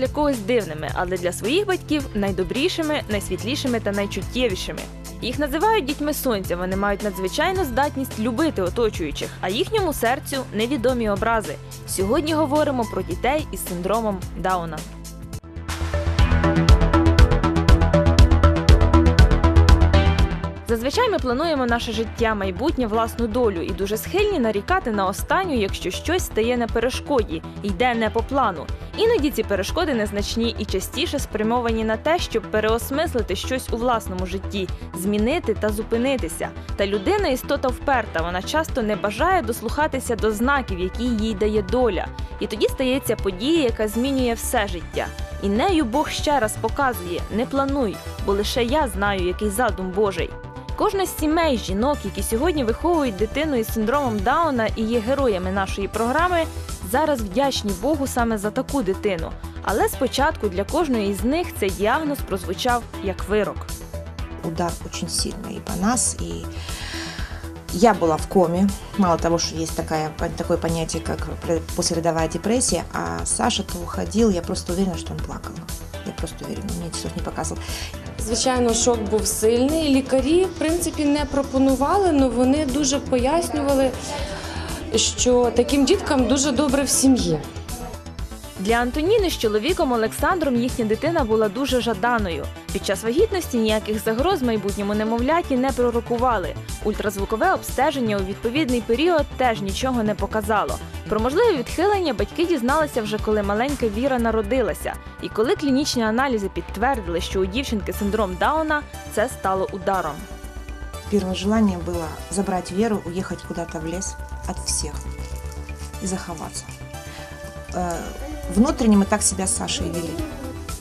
Для когось дивними, але для своїх батьків найдобрішими, найсвітлішими та найчуттєвішими. Їх називають дітьми сонця. Вони мають надзвичайну здатність любити оточуючих, а їхньому серцю невідомі образи. Сьогодні говоримо про дітей із синдромом Дауна. Зазвичай ми плануємо наше життя, майбутнє, власну долю і дуже схильні нарікати на останню, якщо щось стає на перешкоді, йде не по плану. Іноді ці перешкоди незначні і частіше спрямовані на те, щоб переосмислити щось у власному житті, змінити та зупинитися. Та людина істота вперта, вона часто не бажає дослухатися до знаків, які їй дає доля. І тоді стається подія, яка змінює все життя. І нею Бог ще раз показує: не плануй, бо лише я знаю, який задум Божий. Кожна з сімей жінок, які сьогодні виховують дитину із синдромом Дауна і є героями нашої програми, зараз вдячні Богу саме за таку дитину. Але спочатку для кожної з них цей діагноз прозвучав як вирок. Удар очень сильный и по нас, и я была в коме. Мало того, что есть такая, такое понятие, как пре- послеродовая депрессия, а Саша-то уходил, я просто уверена, что он плакал. Я просто уверена, мне часов не показывал. Звичайно, шок був сильний. Лікарі, в принципі, не пропонували, але вони дуже пояснювали, що таким діткам дуже добре в сім'ї. Для Антоніни з чоловіком Олександром їхня дитина була дуже жаданою. Під час вагітності ніяких загроз майбутньому немовляті не пророкували. Ультразвукове обстеження у відповідний період теж нічого не показало. Про можливе відхилення батьки дізналися вже коли маленька Віра народилася. І коли клінічні аналізи підтвердили, що у дівчинки синдром Дауна, це стало ударом. Первое желание было забрать Веру, уехать куда-то в лес от всех и заховаться. Э, Внутренне мы так себя с Сашей вели,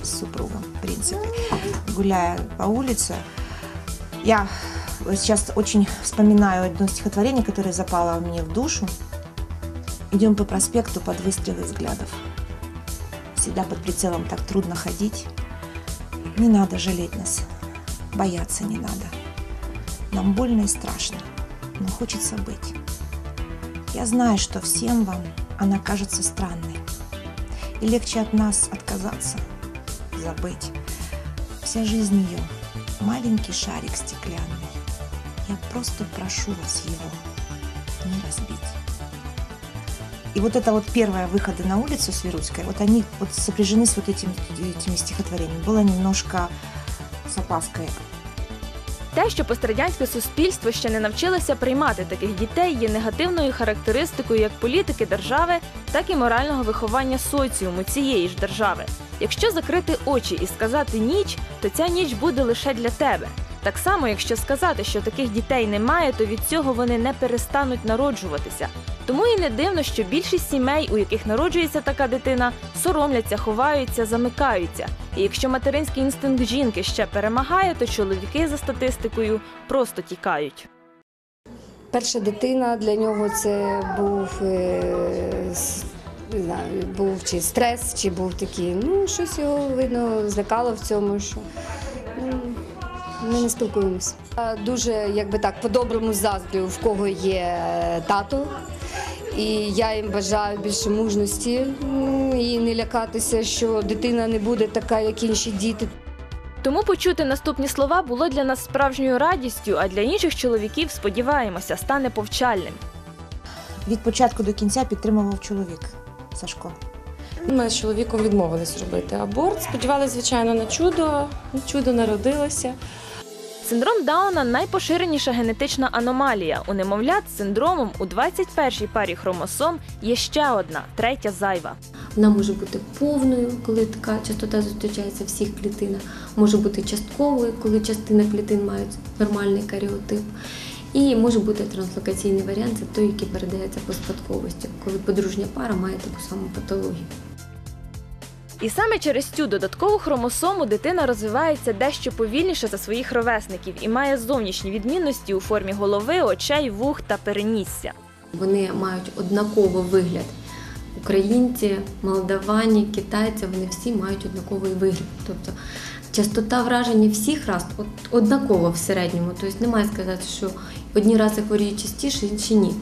с супругом, в принципе. Гуляя по улице, я сейчас очень вспоминаю одно стихотворение, которое запало мне в душу. Идем по проспекту под выстрелы взглядов. Всегда под прицелом так трудно ходить. Не надо жалеть нас, бояться не надо. Нам больно и страшно, но хочется быть. Я знаю, что всем вам она кажется странной. И легче от нас отказаться, забыть. Вся жизнь ее – маленький шарик стеклянный. Я просто прошу вас его не разбить. И вот это вот первые выходы на улицу с Веруцкой, вот они вот сопряжены с вот этим, этими стихотворениями. Было немножко с опаской. Те, що пострадянське суспільство ще не навчилося приймати таких дітей, є негативною характеристикою як політики держави, так і морального виховання соціуму цієї ж держави. Якщо закрити очі і сказати ніч, то ця ніч буде лише для тебе. Так само, якщо сказати, що таких дітей немає, то від цього вони не перестануть народжуватися. Тому і не дивно, що більшість сімей, у яких народжується така дитина, соромляться, ховаються, замикаються. І якщо материнський інстинкт жінки ще перемагає, то чоловіки за статистикою просто тікають. Перша дитина для нього це був, е, не знаю, був чи стрес, чи був такий. Ну, щось його видно злякало в цьому, що ну, ми не спілкуємося. Дуже, якби так, по-доброму заздрю, в кого є тато. І я їм бажаю більше мужності і не лякатися, що дитина не буде така, як інші діти. Тому почути наступні слова було для нас справжньою радістю, а для інших чоловіків, сподіваємося, стане повчальним. Від початку до кінця підтримував чоловік Сашко. Ми з чоловіком відмовились робити аборт. Сподівалися, звичайно, на чудо. Чудо народилося. Синдром Дауна найпоширеніша генетична аномалія. У немовлят з синдромом у 21-й парі хромосом є ще одна, третя зайва. Вона може бути повною, коли така частота зустрічається в всіх клітинах, може бути частковою, коли частина клітин мають нормальний каріотип. І може бути транслокаційний варіант, це той, який передається по спадковості, коли подружня пара має таку саму патологію. І саме через цю додаткову хромосому дитина розвивається дещо повільніше за своїх ровесників і має зовнішні відмінності у формі голови, очей, вух та перенісся. Вони мають однаковий вигляд. Українці, молдавані, китайці, вони всі мають однаковий вигляд. Тобто частота враження всіх от, однакова в середньому. Тобто немає сказати, що одні раси хворіють частіше, інші ні.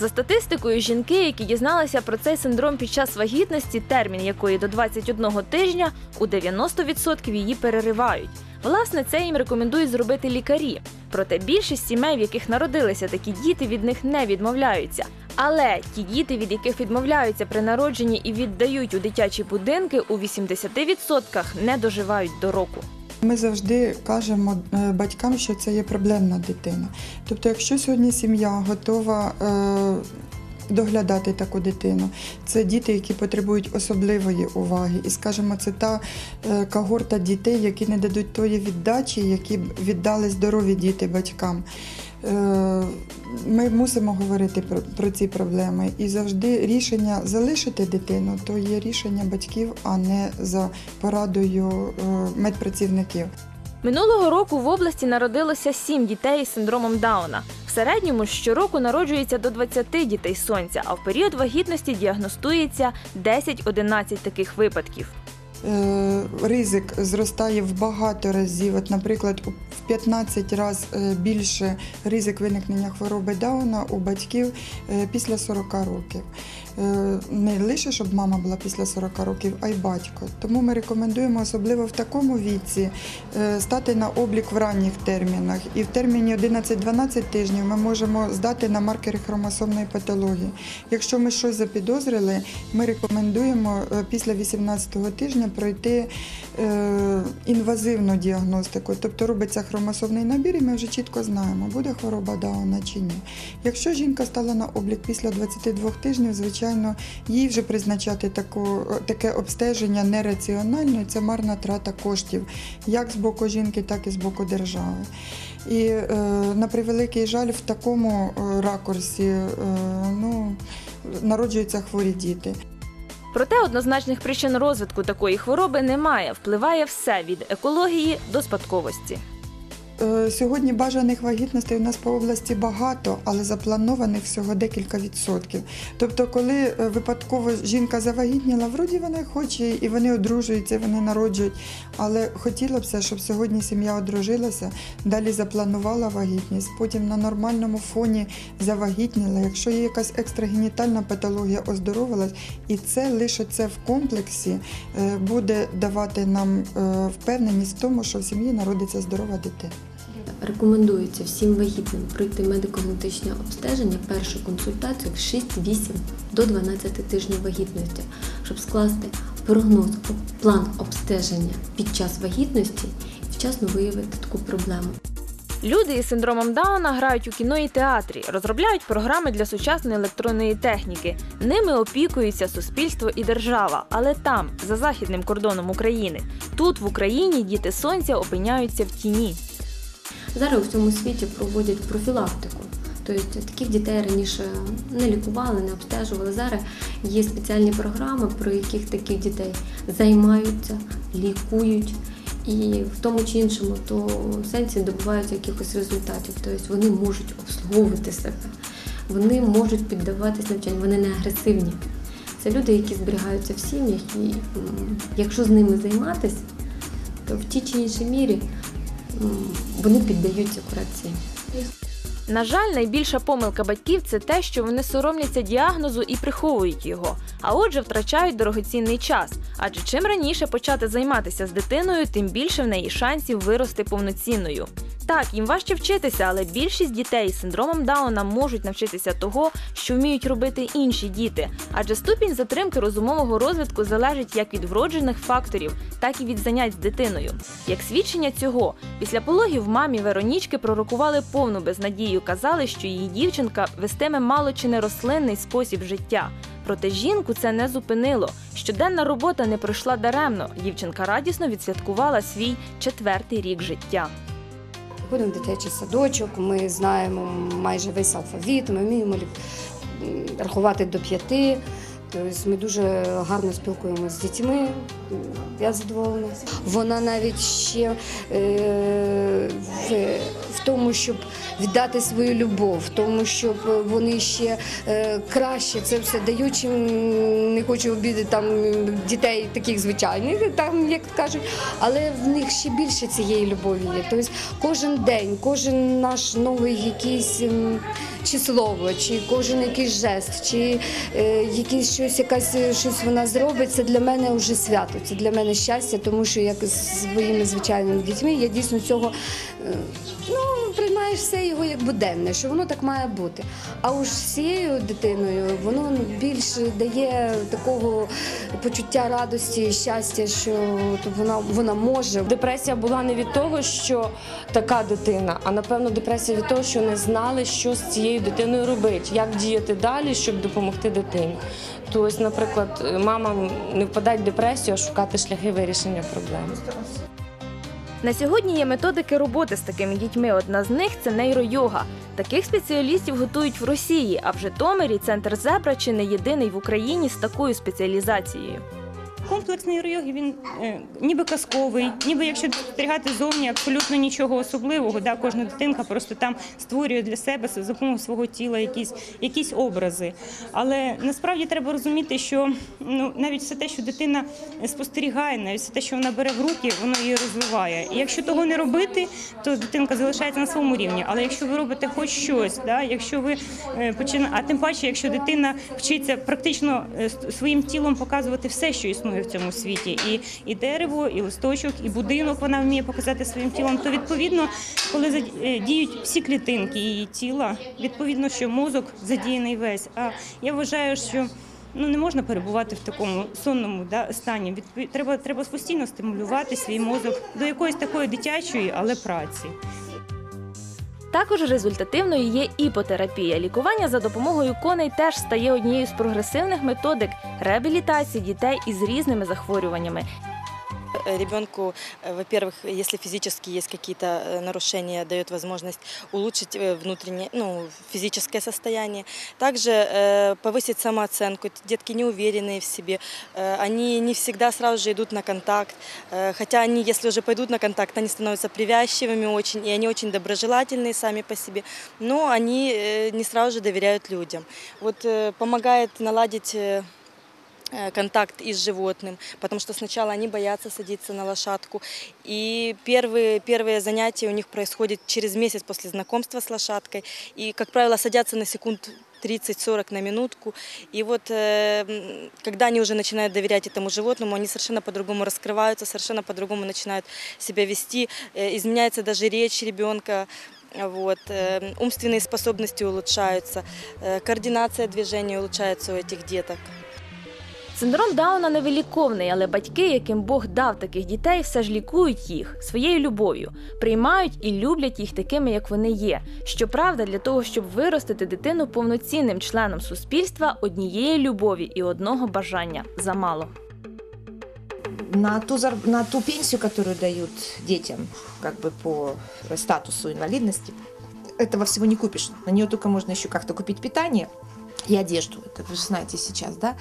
За статистикою, жінки, які дізналися про цей синдром під час вагітності, термін якої до 21 тижня, у 90% її переривають. Власне, це їм рекомендують зробити лікарі. Проте більшість сімей, в яких народилися такі діти, від них не відмовляються. Але ті діти, від яких відмовляються при народженні і віддають у дитячі будинки, у 80% не доживають до року. Ми завжди кажемо е, батькам, що це є проблемна дитина. Тобто, якщо сьогодні сім'я готова е, доглядати таку дитину, це діти, які потребують особливої уваги. І скажімо, це та е, когорта дітей, які не дадуть тої віддачі, які б віддали здорові діти батькам. Е, Ми мусимо говорити про, про ці проблеми. І завжди рішення залишити дитину то є рішення батьків, а не за порадою е, медпрацівників. Минулого року в області народилося 7 дітей із синдромом Дауна. В середньому щороку народжується до 20 дітей сонця, а в період вагітності діагностується 10-11 таких випадків. Е, Ризик зростає в багато разів. От, наприклад, в 15 разів більше ризик виникнення хвороби Дауна у батьків е, після 40 років. Е, Не лише щоб мама була після 40 років, а й батько. Тому ми рекомендуємо, особливо в такому віці, е, стати на облік в ранніх термінах. І в терміні 11-12 тижнів ми можемо здати на маркери хромосомної патології. Якщо ми щось запідозрили, ми рекомендуємо е, після 18-го тижня пройти інвазивну діагностику, тобто робиться хромосомний набір, і ми вже чітко знаємо, буде хвороба Дауна чи ні. Якщо жінка стала на облік після 22 тижнів, звичайно, їй вже призначати таку, таке обстеження нераціонально, і це марна трата коштів, як з боку жінки, так і з боку держави. І е, на превеликий жаль, в такому е, ракурсі е, ну, народжуються хворі діти. Проте однозначних причин розвитку такої хвороби немає. Впливає все від екології до спадковості. Е, Сьогодні бажаних вагітностей у нас по області багато, але запланованих всього декілька відсотків. Тобто, коли е, випадково жінка завагітніла, вроді вона хоче, і вони одружуються, вони народжують. Але хотілося б, щоб сьогодні сім'я одружилася, далі запланувала вагітність, потім на нормальному фоні завагітніла. Якщо є якась екстрагенітальна патологія, оздоровилась, і це лише це в комплексі е, буде давати нам впевненість в тому, що в сім'ї народиться здорова дитина. Рекомендується всім вагітним пройти медико-генетичне обстеження, першу консультацію в 6-8 до 12 тижнів вагітності, щоб скласти прогноз, план обстеження під час вагітності і вчасно виявити таку проблему. Люди із синдромом Дауна грають у кіно і театрі, розробляють програми для сучасної електронної техніки. Ними опікуються суспільство і держава, але там, за західним кордоном України. Тут, в Україні, діти сонця опиняються в тіні. Зараз у всьому світі проводять профілактику. Тобто таких дітей раніше не лікували, не обстежували. Зараз є спеціальні програми, про яких таких дітей займаються, лікують і в тому чи іншому то сенсі добиваються якихось результатів. Тобто вони можуть обслуговувати себе, вони можуть піддаватись навчанню, вони не агресивні. Це люди, які зберігаються в сім'ях, і якщо з ними займатися, то в тій чи іншій мірі вони піддаються корекції. На жаль, найбільша помилка батьків це те, що вони соромляться діагнозу і приховують його, а отже, втрачають дорогоцінний час. Адже чим раніше почати займатися з дитиною, тим більше в неї шансів вирости повноцінною. Так, їм важче вчитися, але більшість дітей з синдромом Дауна можуть навчитися того, що вміють робити інші діти. Адже ступінь затримки розумового розвитку залежить як від вроджених факторів, так і від занять з дитиною. Як свідчення цього, після пологів мамі Веронічки пророкували повну безнадію, казали, що її дівчинка вестиме мало чи не рослинний спосіб життя. Проте жінку це не зупинило. Щоденна робота не пройшла даремно. Дівчинка радісно відсвяткувала свій четвертий рік життя. Ходимо в дитячий садочок, ми знаємо майже весь алфавіт, ми вміємо рахувати до п'яти. Тобто ми дуже гарно спілкуємося з дітьми. Я задоволена. Вона навіть ще е, в, тому, щоб віддати свою любов, в тому, щоб вони ще е, краще це все дають, не хочу обідати там дітей таких звичайних, там як кажуть, але в них ще більше цієї любові є. Тобто кожен день, кожен наш новий якийсь чи слово, чи кожен якийсь жест, чи е, якісь щось, якась е, щось вона зробить, це для мене вже свято. Це для мене щастя, тому що як з своїми звичайними дітьми я дійсно цього е, ну, приймаєш все його як буденне, що воно так має бути. А уж з цією дитиною воно більше дає такого почуття радості щастя, що вона, вона може. Депресія була не від того, що така дитина, а напевно депресія від того, що не знали, що з цією дитиною робити, як діяти далі, щоб допомогти дитині. Тобто, наприклад, мамам не впадати в депресію, а шукати шляхи вирішення проблеми. На сьогодні є методики роботи з такими дітьми. Одна з них це нейройога. Таких спеціалістів готують в Росії, а в Житомирі центр Зебра чи не єдиний в Україні з такою спеціалізацією. Комплекс нейройоги він е, ніби казковий, ніби якщо спостерігати зовні, абсолютно нічого особливого. Да? Кожна дитинка просто там створює для себе за допомогою свого тіла якісь, якісь образи. Але насправді треба розуміти, що ну, навіть все те, що дитина спостерігає, навіть все те, що вона бере в руки, воно її розвиває. І якщо того не робити, то дитинка залишається на своєму рівні. Але якщо ви робите хоч щось, да? якщо ви е, почина... а тим паче, якщо дитина вчиться практично е, своїм тілом показувати все, що існує в цьому світі, і, і дерево, і листочок, і будинок вона вміє показати своїм тілом, то відповідно, коли е, діють всі клітинки її тіла, відповідно, що мозок задіяний весь. А я вважаю, що ну не можна перебувати в такому сонному да, стані. Відпов- Треба, треба постійно стимулювати свій мозок до якоїсь такої дитячої, але праці. Також результативною є іпотерапія. Лікування за допомогою коней теж стає однією з прогресивних методик реабілітації дітей із різними захворюваннями. Э, Ребенку, э, во-первых, если физически есть какие-то э, нарушения, дает возможность улучшить э, внутреннее, ну, физическое состояние. Также э, повысить самооценку. Детки не уверенные в себе, э, они не всегда сразу же идут на контакт. Э, Хотя они, если уже пойдут на контакт, они становятся привязчивыми очень, и они очень доброжелательные сами по себе, но они э, не сразу же доверяют людям. Вот э, помогает наладить э, э, контакт и с животным, потому что сначала они боятся садиться на лошадку. И первые, первые занятия у них происходят через месяц после знакомства с лошадкой. И, как правило, садятся на секунд 30-40 на минутку. И вот э, когда они уже начинают доверять этому животному, они совершенно по-другому раскрываются, совершенно по-другому начинают себя вести. Э, изменяется даже речь ребенка. Вот, э, умственные способности улучшаются, э, координация движений улучшается у этих деток. Синдром Дауна невиліковний, але батьки, яким Бог дав таких дітей, все ж лікують їх своєю любов'ю, приймають і люблять їх такими, як вони є. Щоправда, для того, щоб виростити дитину повноцінним членом суспільства, однієї любові і одного бажання замало. на ту, зар- на ту пенсию, которую дают детям, как бы по статусу инвалидности, этого всего не купишь. На нее только можно еще как-то купить питание и одежду. Это вы же знаете сейчас, да?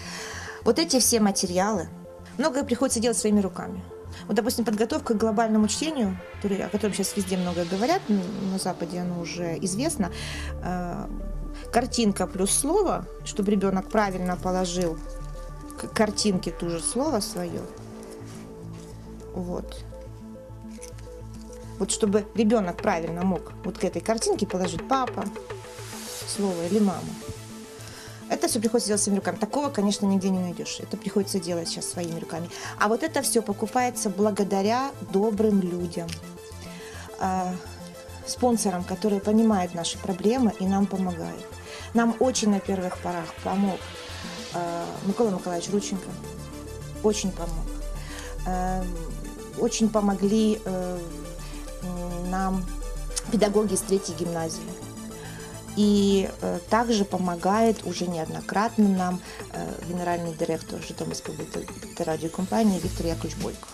Вот эти все материалы, многое приходится делать своими руками. Вот, допустим, подготовка к глобальному чтению, который- о котором сейчас везде много говорят, на Западе оно уже известно, э, картинка плюс слово, чтобы ребенок правильно положил к картинке ту же слово свое, вот. Вот чтобы ребенок правильно мог вот к этой картинке положить папа, слово или мама. Это все приходится делать своими руками. Такого, конечно, нигде не найдешь. Это приходится делать сейчас своими руками. А вот это все покупается благодаря добрым людям, э, спонсорам, которые понимают наши проблемы и нам помогают. Нам очень на первых порах помог э, Микола Николаевич Рученко. Очень помог. Э, очень помогли э, нам педагоги из третьей гимназии. И э, также помогает уже неоднократно нам э, генеральный директор Житомирской радиокомпании Виктор Яковлевич Бойко.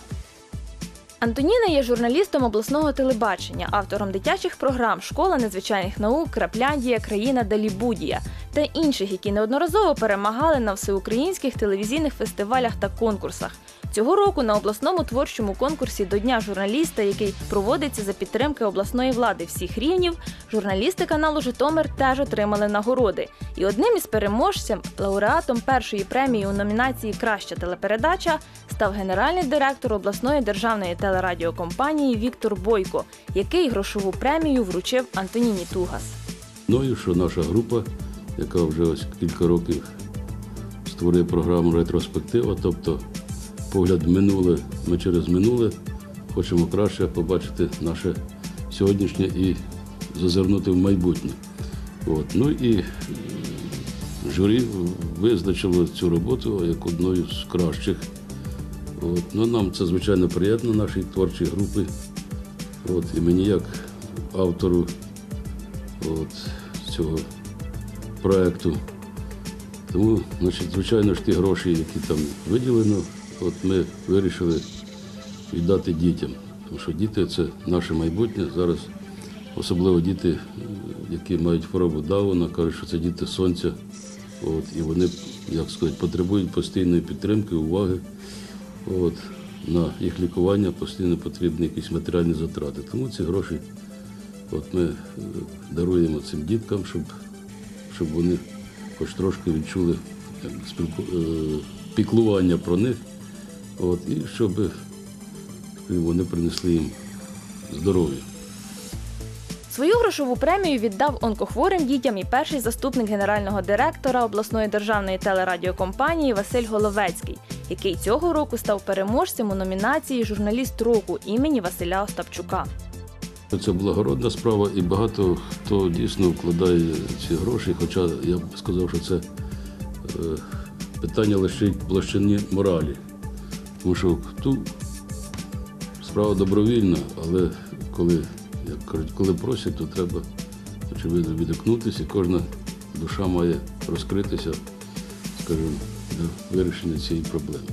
Антоніна є журналістом обласного телебачення, автором дитячих програм Школа незвичайних наук, Крапляндія, країна Далібудія та інших, які неодноразово перемагали на всеукраїнських телевізійних фестивалях та конкурсах. Цього року на обласному творчому конкурсі до Дня журналіста, який проводиться за підтримки обласної влади всіх рівнів, журналісти каналу Житомир теж отримали нагороди. І одним із переможців, лауреатом першої премії у номінації Краща телепередача став генеральний директор обласної державної телерадіокомпанії Віктор Бойко, який грошову премію вручив Антоніні Тугас. Мною, що наша група, яка вже ось кілька років створює програму ретроспектива, тобто погляд минуле, ми через минуле хочемо краще побачити наше сьогоднішнє і зазирнути в майбутнє. От. Ну і журі визначило цю роботу як одною з кращих. От. Ну, нам це звичайно приємно нашій творчій групі. От. І мені як автору от, цього проєкту. Тому, значить, звичайно ж, ті гроші, які там виділено, от ми вирішили віддати дітям. Тому що діти це наше майбутнє. Зараз особливо діти, е, які мають хворобу Дауна, кажуть, що це діти сонця. От, і вони, як сказати, потребують постійної підтримки, уваги. От, на їх лікування постійно потрібні якісь матеріальні затрати. Тому ці гроші от ми е, даруємо цим діткам, щоб, щоб вони хоч трошки відчули як, спілку, е, піклування про них, от, і щоб вони принесли їм здоров'я. Свою грошову премію віддав онкохворим дітям і перший заступник генерального директора обласної державної телерадіокомпанії Василь Головецький, який цього року став переможцем у номінації Журналіст року імені Василя Остапчука. Це благородна справа, і багато хто дійсно вкладає ці гроші, хоча я б сказав, що це е, питання лише в площині моралі. Тому що тут справа добровільна, але коли, як кажуть, коли просять, то треба, очевидно, відгукнутися, і кожна душа має розкритися, скажімо, для вирішення цієї проблеми.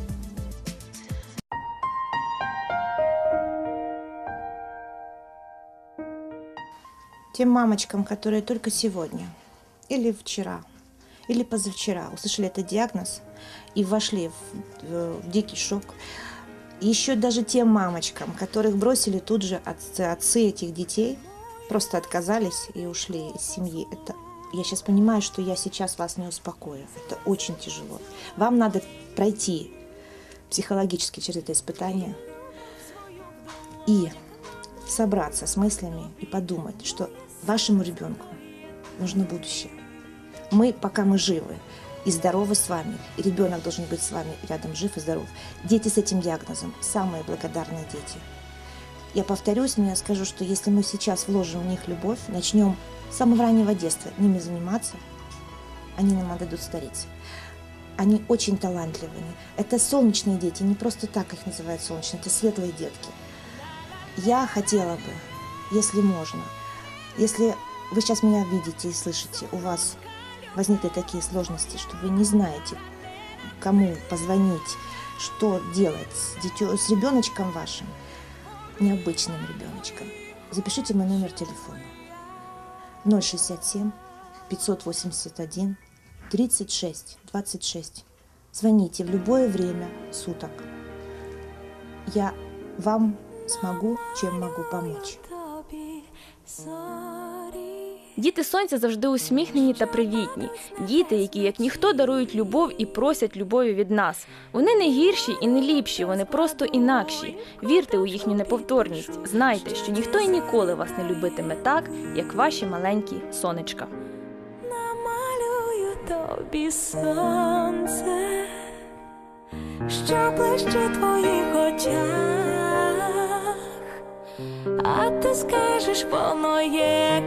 Тем мамочкам, которые только сегодня или вчера, или позавчера услышали этот диагноз и вошли в, в- в дикий шок. Еще даже тем мамочкам, которых бросили тут же отцы, отцы этих детей, просто отказались и ушли из семьи. Это я сейчас понимаю, что я сейчас вас не успокою. Это очень тяжело. Вам надо пройти психологически через это испытание и собраться с мыслями и подумать, что вашему ребенку нужно будущее. Мы, пока мы живы и здоровы с вами, и ребенок должен быть с вами рядом жив и здоров. Дети с этим диагнозом – самые благодарные дети. Я повторюсь, но я скажу, что если мы сейчас вложим в них любовь, начнем с самого раннего детства ними заниматься, они нам отдадут стариться. Они очень талантливые. Это солнечные дети, не просто так их называют солнечные, это светлые детки. Я хотела бы, если можно, если вы сейчас меня видите и слышите, у вас возникли такие сложности, что вы не знаете, кому позвонить, что делать с, дитё, с ребеночком вашим, необычным ребеночком, запишите мой номер телефона 067 581 36 26. Звоните в любое время суток. Я вам смогу, чем могу помочь. Діти сонця завжди усміхнені та привітні. Діти, які як ніхто дарують любов і просять любові від нас. Вони не гірші і не ліпші, вони просто інакші. Вірте у їхню неповторність. Знайте, що ніхто і ніколи вас не любитиме так, як ваші маленькі сонечка. намалюю тобі сонце, що в твоїх очах, а ти скажеш, воно є,